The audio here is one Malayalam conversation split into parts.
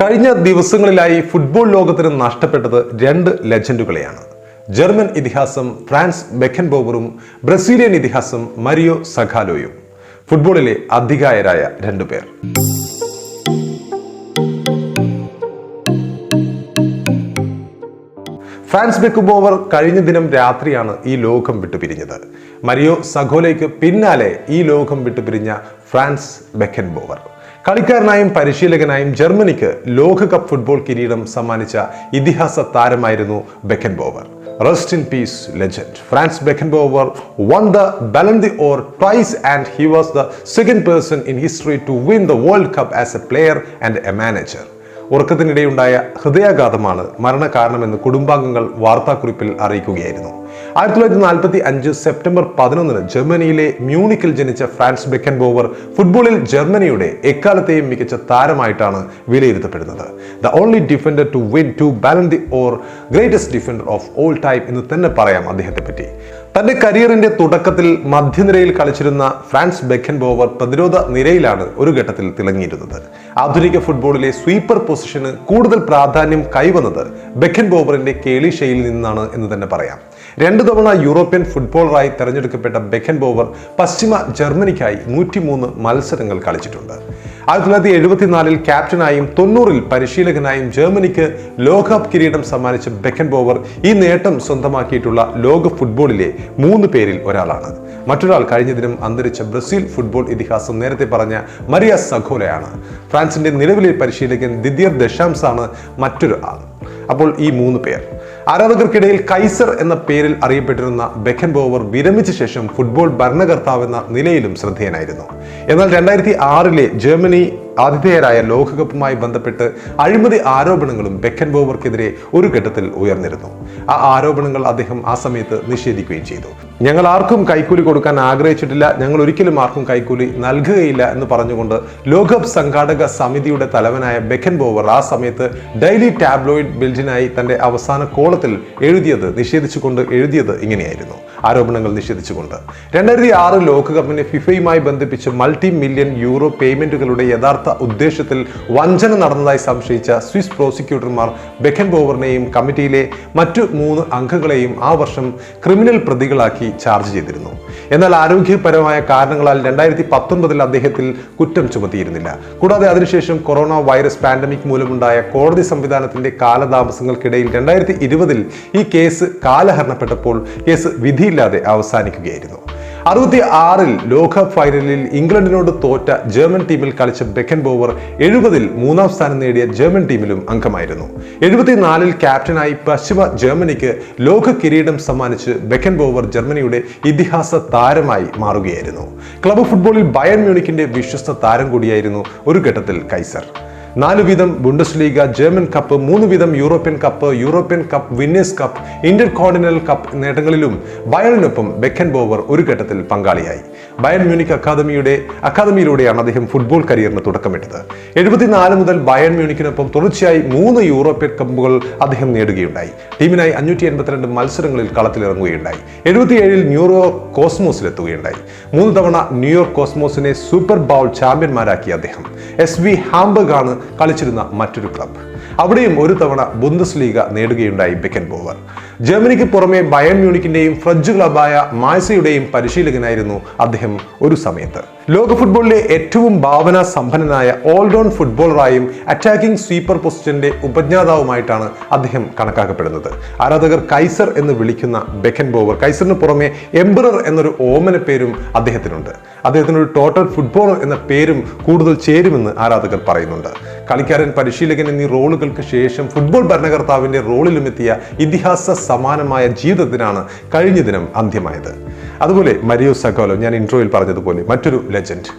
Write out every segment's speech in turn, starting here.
കഴിഞ്ഞ ദിവസങ്ങളിലായി ഫുട്ബോൾ ലോകത്തിന് നഷ്ടപ്പെട്ടത് രണ്ട് ലെജൻഡുകളെയാണ്. ജർമ്മൻ ഇതിഹാസം ഫ്രാൻസ് ബെക്കൻബോവറും ബ്രസീലിയൻ ഇതിഹാസം മരിയോ സഖാലോയും. ഫുട്ബോളിലെ അധികായരായ രണ്ടുപേർ ഫ്രാൻസ് ബെക്കുബോവർ കഴിഞ്ഞ ദിനം രാത്രിയാണ് ഈ ലോകം വിട്ടുപിരിഞ്ഞത് മരിയോ സഖോലയ്ക്ക് പിന്നാലെ ഈ ലോകം വിട്ടുപിരിഞ്ഞ ഫ്രാൻസ് ബെക്കൻബോവർ കളിക്കാരനായും പരിശീലകനായും ജർമ്മനിക്ക് ലോകകപ്പ് ഫുട്ബോൾ കിരീടം സമ്മാനിച്ച ഇതിഹാസ താരമായിരുന്നു Beckenbauer. Rest in peace legend Franz Beckenbauer won the Ballon d'Or twice and he was the second person in history to win the World Cup as a player and a manager ഉറക്കത്തിനിടെയുണ്ടായ ഹൃദയാഘാതമാണ് മരണകാരണമെന്ന് കുടുംബാംഗങ്ങൾ വാർത്താക്കുറിപ്പിൽ അറിയിക്കുകയായിരുന്നു. ആയിരത്തി തൊള്ളായിരത്തി നാൽപ്പത്തി അഞ്ച് സെപ്റ്റംബർ പതിനൊന്നിന് ജർമ്മനിയിലെ മ്യൂണിക്കിൽ ജനിച്ച ഫ്രാൻസ് ബെക്കൻ ബോവർ ഫുട്ബോളിൽ ജർമ്മനിയുടെ എക്കാലത്തെയും മികച്ച താരമായിട്ടാണ് വിലയിരുത്തപ്പെടുന്നത്. The only defender to win two Ballon d'Or greatest defender of all time എന്ന് തന്നെ പറയാം അദ്ദേഹത്തെ പറ്റി തന്റെ കരിയറിന്റെ തുടക്കത്തിൽ മധ്യനിരയിൽ കളിച്ചിരുന്ന ഫ്രാൻസ് ബെക്കൻ ബോവർ പ്രതിരോധ നിരയിലാണ് ഒരു ഘട്ടത്തിൽ തിളങ്ങിയിരുന്നത്. ആധുനിക ഫുട്ബോളിലെ സ്വീപ്പർ പൊസിഷന് കൂടുതൽ പ്രാധാന്യം കൈവന്നത് ബെക്കൻ ബോവറിന്റെ കേളിശയിൽ നിന്നാണ് എന്ന് തന്നെ പറയാം. രണ്ടു തവണ യൂറോപ്യൻ ഫുട്ബോളറായി തെരഞ്ഞെടുക്കപ്പെട്ട ബെക്കൻ ബോവർ പശ്ചിമ ജർമ്മനിക്കായി നൂറ്റിമൂന്ന് മത്സരങ്ങൾ കളിച്ചിട്ടുണ്ട്. ആയിരത്തി തൊള്ളായിരത്തി എഴുപത്തിനാലിൽ ക്യാപ്റ്റനായും തൊണ്ണൂറിൽ പരിശീലകനായും ജർമ്മനിക്ക് ലോകകപ്പ് കിരീടം സമ്മാനിച്ച ബെക്കൻ ബോവർ ഈ നേട്ടം സ്വന്തമാക്കിയിട്ടുള്ള ലോക ഫുട്ബോളിലെ മൂന്ന് പേരിൽ ഒരാളാണ്. മറ്റൊരാൾ കഴിഞ്ഞ ദിനം അന്തരിച്ച ബ്രസീൽ ഫുട്ബോൾ ഇതിഹാസം നേരത്തെ പറഞ്ഞ മരിയ സഖോലയാണ്. ഫ്രാൻസിന്റെ നിലവിലെ പരിശീലകൻ ദിദിയർ ദശാംസാണ് മറ്റൊരു ആൾ അപ്പോൾ ഈ മൂന്ന് പേർ. ആരാധകർക്കിടയിൽ കൈസർ എന്ന പേരിൽ അറിയപ്പെട്ടിരുന്ന ബെക്കൻ ബോവർ വിരമിച്ച ശേഷം ഫുട്ബോൾ ഭരണകർത്താവെന്ന നിലയിലും ശ്രദ്ധേയനായിരുന്നു. എന്നാൽ രണ്ടായിരത്തി ആറിലെ ജർമ്മനി ആതിഥേയരായ ലോകകപ്പുമായി ബന്ധപ്പെട്ട് അഴിമതി ആരോപണങ്ങളും ബെക്കൻ ബോവർക്കെതിരെ ഒരു ഘട്ടത്തിൽ ഉയർന്നിരുന്നു. ആ ആരോപണങ്ങൾ അദ്ദേഹം ആ സമയത്ത് നിഷേധിക്കുകയും ചെയ്തു. ഞങ്ങൾ ആർക്കും കൈക്കൂലി കൊടുക്കാൻ ആഗ്രഹിച്ചിട്ടില്ല. ഞങ്ങൾ ഒരിക്കലും ആർക്കും കൈക്കൂലി നൽകുകയില്ല എന്ന് പറഞ്ഞുകൊണ്ട് ലോകകപ്പ് സംഘാടക സമിതിയുടെ തലവനായ ബെക്കൻ ബോവർ ആ സമയത്ത് ഡെയിലി ടാബ്ലോയിഡ് ബിൽഡിനായി തന്റെ അവസാന കോളത്തിൽ എഴുതിയത് നിഷേധിച്ചുകൊണ്ട് എഴുതിയത് ഇങ്ങനെയായിരുന്നു. ആരോപണങ്ങൾ നിഷേധിച്ചുകൊണ്ട്. രണ്ടായിരത്തി ആറ് ലോകകപ്പിനെ ഫിഫയുമായി ബന്ധിപ്പിച്ച് മൾട്ടി മില്യൺ യൂറോ പേയ്മെന്റുകളുടെ യഥാർത്ഥ ഉദ്ദേശത്തിൽ വഞ്ചന നടന്നതായി സംശയിച്ച സ്വിസ് പ്രോസിക്യൂട്ടർമാർ ബെക്കൻ ബോവറിനെയും കമ്മിറ്റിയിലെ മറ്റു മൂന്ന് അംഗങ്ങളെയും ആ വർഷം ക്രിമിനൽ പ്രതികളാക്കി ചാർജ് ചെയ്തിരുന്നു. എന്നാൽ ആരോഗ്യപരമായ കാരണങ്ങളാൽ രണ്ടായിരത്തി പത്തൊൻപതിൽ അദ്ദേഹത്തിൽ കുറ്റം ചുമത്തിയിരുന്നില്ല. കൂടാതെ അതിനുശേഷം കൊറോണ വൈറസ് പാൻഡമിക് മൂലമുണ്ടായ കോടതി സംവിധാനത്തിന്റെ കാലതാമസങ്ങൾക്കിടയിൽ രണ്ടായിരത്തി ഇരുപതിൽ ഈ കേസ് കാലഹരണപ്പെട്ടപ്പോൾ കേസ് വിധിയില്ലാതെ അവസാനിക്കുകയായിരുന്നു. അറുപത്തി ആറിൽ ലോകകപ്പ് ഫൈനലിൽ ഇംഗ്ലണ്ടിനോട് തോറ്റ ജർമ്മൻ ടീമിൽ കളിച്ച ബെക്കൻ ബോവർ എഴുപതിൽ മൂന്നാം സ്ഥാനം നേടിയ ജർമ്മൻ ടീമിലും അംഗമായിരുന്നു. എഴുപത്തിനാലിൽ ക്യാപ്റ്റനായി പശ്ചിമ ജർമ്മനിക്ക് ലോക കിരീടം സമ്മാനിച്ച് ബെക്കൻ ബോവർ ജർമ്മനിയുടെ ഇതിഹാസ താരമായി മാറുകയായിരുന്നു. ക്ലബ് ഫുട്ബോളിൽ ബയൺ മ്യൂണിക്കിന്റെ വിശ്വസ്ത താരം കൂടിയായിരുന്നു ഒരു ഘട്ടത്തിൽ കൈസർ. നാല് വീതം ബുണ്ടസ് ലീഗ ജർമ്മൻ കപ്പ് മൂന്ന് വീതം European Cup European Cup Winners Cup Intercontinental Cup നേട്ടങ്ങളിലും ബയറിനൊപ്പം ബെക്കൻ ബോവർ ഒരു ഘട്ടത്തിൽ പങ്കാളിയായി. ബയൺ മ്യൂണിക് അക്കാദമിയുടെ അക്കാദമിയിലൂടെയാണ് അദ്ദേഹം ഫുട്ബോൾ കരിയറിന് തുടക്കമിട്ടത്. എഴുപത്തിനാല് മുതൽ ബയൺ മ്യൂണിക്കിനൊപ്പം തുടർച്ചയായി മൂന്ന് യൂറോപ്യൻ കപ്പുകൾ അദ്ദേഹം നേടുകയുണ്ടായി. ടീമിനായി അഞ്ഞൂറ്റി എൺപത്തിരണ്ട് മത്സരങ്ങളിൽ കളത്തിലിറങ്ങുകയുണ്ടായി. എഴുപത്തിയേഴിൽ ന്യൂയോർക്ക് കോസ്മോസിലെത്തുകയുണ്ടായി. മൂന്ന് തവണ ന്യൂയോർക്ക് കോസ്മോസിനെ സൂപ്പർ ബൗൾ ചാമ്പ്യന്മാരാക്കിയ അദ്ദേഹം. എസ് വി ഹാംബർഗ് ആണ് കളിച്ചിരുന്ന മറ്റൊരു ക്ലബ്. അവിടെയും ഒരു തവണ ബുന്ദസ് ലീഗ നേടുകയുണ്ടായി ബെക്കൻ ബോവർ. ജർമ്മനിക്ക് പുറമെ ബയൺ മ്യൂണിക്കിന്റെയും ഫ്രഞ്ച് ക്ലബായ മായസയുടെയും പരിശീലകനായിരുന്നു അദ്ദേഹം ഒരു സമയത്ത്. ലോക ഫുട്ബോളിലെ ഏറ്റവും ഭാവന സമ്പന്നനായ ഓൾറൗണ്ട് ഫുട്ബോളറായും അറ്റാക്കിംഗ് സ്വീപ്പർ പൊസിഷന്റെ ഉപജ്ഞാതാവുമായിട്ടാണ് അദ്ദേഹം കണക്കാക്കപ്പെടുന്നത്. ആരാധകർ കൈസർ എന്ന് വിളിക്കുന്ന ബെക്കൻ ബോവർ കൈസറിന് പുറമെ എംബറർ എന്നൊരു ഓമന പേരും അദ്ദേഹത്തിനുണ്ട്. അദ്ദേഹത്തിന് ഒരു ടോട്ടൽ ഫുട്ബോളർ എന്ന പേരും കൂടുതൽ ചേരുമെന്ന് ആരാധകർ പറയുന്നുണ്ട്. കളിക്കാരൻ പരിശീലകൻ എന്നീ റോളുകൾക്ക് ശേഷം ഫുട്ബോൾ ഭരണകർത്താവിന്റെ റോളിലും എത്തിയ ഇതിഹാസ സമാനമായ ജീവിതത്തിനാണ് കഴിഞ്ഞ ദിനം അന്ത്യമായത്. അതുപോലെ മരിയോ സഗോലോ ഞാൻ ഇൻട്രോയിൽ പറഞ്ഞതുപോലെ മറ്റൊരു ലെജൻഡ്.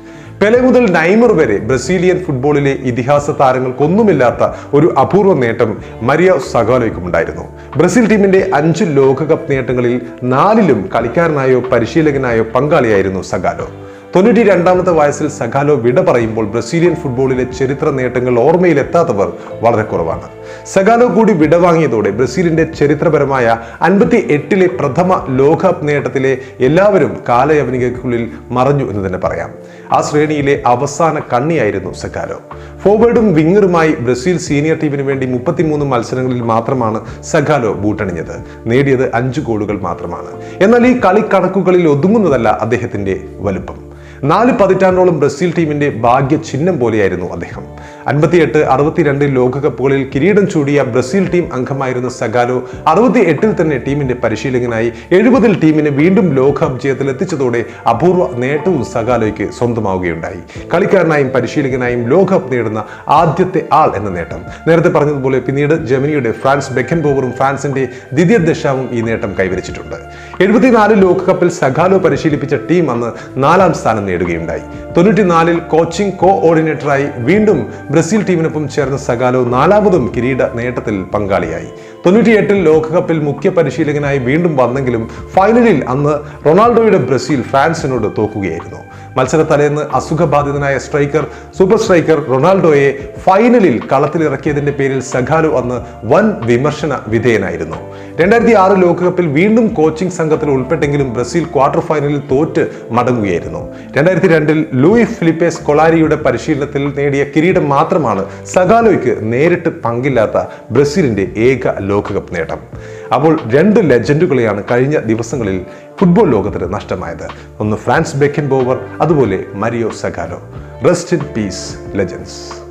പെലെ മുതൽ നൈമർ വരെ ബ്രസീലിയൻ ഫുട്ബോളിലെ ഇതിഹാസ താരങ്ങൾക്കൊന്നുമില്ലാത്ത ഒരു അപൂർവ നേട്ടം മരിയ സഗാലോയ്ക്കും ഉണ്ടായിരുന്നു ബ്രസീൽ ടീമിന്റെ അഞ്ച് ലോകകപ്പ് നേട്ടങ്ങളിൽ നാലിലും കളിക്കാരനായോ പരിശീലകനായോ പങ്കാളിയായിരുന്നു സഗാലോ. തൊണ്ണൂറ്റി രണ്ടാമത്തെ വയസ്സിൽ സഖാലോ വിട പറയുമ്പോൾ ബ്രസീലിയൻ ഫുട്ബോളിലെ ചരിത്ര നേട്ടങ്ങൾ ഓർമ്മയിലെത്താത്തവർ വളരെ കുറവാണ്. സഗാലോ കൂടി വിടവാങ്ങിയതോടെ ബ്രസീലിന്റെ ചരിത്രപരമായ അൻപത്തി എട്ടിലെ പ്രഥമ ലോകകപ്പ് നേട്ടത്തിലെ എല്ലാവരും കാലയവനികൾക്കുള്ളിൽ മറഞ്ഞു എന്ന് തന്നെ പറയാം. ആ ശ്രേണിയിലെ അവസാന കണ്ണിയായിരുന്നു സഗാലോ ഫോർവേഡും വിങ്ങറുമായി ബ്രസീൽ സീനിയർ ടീമിന് വേണ്ടി മുപ്പത്തിമൂന്ന് മത്സരങ്ങളിൽ മാത്രമാണ് സഗാലോ ബൂട്ടണിഞ്ഞത്. നേടിയത് അഞ്ച് ഗോളുകൾ മാത്രമാണ്. എന്നാൽ ഈ കളി കണക്കുകളിൽ ഒതുങ്ങുന്നതല്ല അദ്ദേഹത്തിന്റെ വലുപ്പം. നാല് പതിറ്റാണ്ടോളം ബ്രസീൽ ടീമിന്റെ ഭാഗ്യ ചിഹ്നം പോലെയായിരുന്നു അദ്ദേഹം. അൻപത്തിയെട്ട് അറുപത്തിരണ്ട് ലോകകപ്പുകളിൽ കിരീടം ചൂടിയ ബ്രസീൽ ടീം അംഗമായിരുന്ന സഗാലോ അറുപത്തി എട്ടിൽ തന്നെ ടീമിന്റെ പരിശീലകനായി എഴുപതിൽ ടീമിനെ വീണ്ടും ലോകകപ്പ് ജയത്തിൽ എത്തിച്ചതോടെ അപൂർവ നേട്ടവും സഗാലോയ്ക്ക് സ്വന്തമാവുകയുണ്ടായി. കളിക്കാരനായും പരിശീലകനായും ലോകകപ്പ് നേടുന്ന ആദ്യത്തെ ആൾ എന്ന നേട്ടം. നേരത്തെ പറഞ്ഞതുപോലെ പിന്നീട് ജർമ്മനിയുടെ ഫ്രാൻസ് ബെക്കൻ ബോവറും ഫ്രാൻസിന്റെ ദ്വിതീയ ദശാവും ഈ നേട്ടം കൈവരിച്ചിട്ടുണ്ട്. എഴുപത്തിനാല് ലോകകപ്പിൽ സഗാലോ പരിശീലിപ്പിച്ച ടീം അന്ന് നാലാം സ്ഥാനം നേടുകയുണ്ടായി. തൊണ്ണൂറ്റിനാലിൽ കോച്ചിംഗ് കോ ഓർഡിനേറ്ററായി വീണ്ടും ബ്രസീൽ ടീമിനൊപ്പം ചേർന്ന സഗാലോ നാലാമതും കിരീട നേട്ടത്തിൽ പങ്കാളിയായി. തൊണ്ണൂറ്റിയെട്ടിൽ ലോകകപ്പിൽ മുഖ്യ പരിശീലകനായി വീണ്ടും വന്നെങ്കിലും ഫൈനലിൽ അന്ന് റൊണാൾഡോയുടെ ബ്രസീൽ ഫാൻസിനോട് തോക്കുകയായിരുന്നു മത്സര തലേന്ന് അസുഖബാധിതനായ സ്ട്രൈക്കർ സൂപ്പർ സ്ട്രൈക്കർ റൊണാൾഡോയെ ഫൈനലിൽ കളത്തിലിറക്കിയതിന്റെ പേരിൽ സഖാലു അന്ന് വൻ വിമർശന വിധേയനായിരുന്നു. രണ്ടായിരത്തി ആറ് ലോകകപ്പിൽ വീണ്ടും കോച്ചിംഗ് സംഘത്തിൽ ഉൾപ്പെട്ടെങ്കിലും ബ്രസീൽ ക്വാർട്ടർ ഫൈനലിൽ തോറ്റ് മടങ്ങുകയായിരുന്നു. രണ്ടായിരത്തി രണ്ടിൽ ലൂയി ഫിലിപ്പേസ് കൊളാരിയുടെ പരിശീലനത്തിൽ നേടിയ കിരീടം മാത്രമാണ് സഗാലോയ്ക്ക് നേരിട്ട് പങ്കില്ലാത്ത ബ്രസീലിന്റെ ഏക ലോകകപ്പ് നേട്ടം. അപ്പോൾ രണ്ട് ലെജൻഡുകളെയാണ് കഴിഞ്ഞ ദിവസങ്ങളിൽ ഫുട്ബോൾ ലോകത്തിന് നഷ്ടമായത്. ഒന്ന് ഫ്രാൻസ് ബെക്കൻ ബോവർ അതുപോലെ Mario Zagallo. Rest in peace legends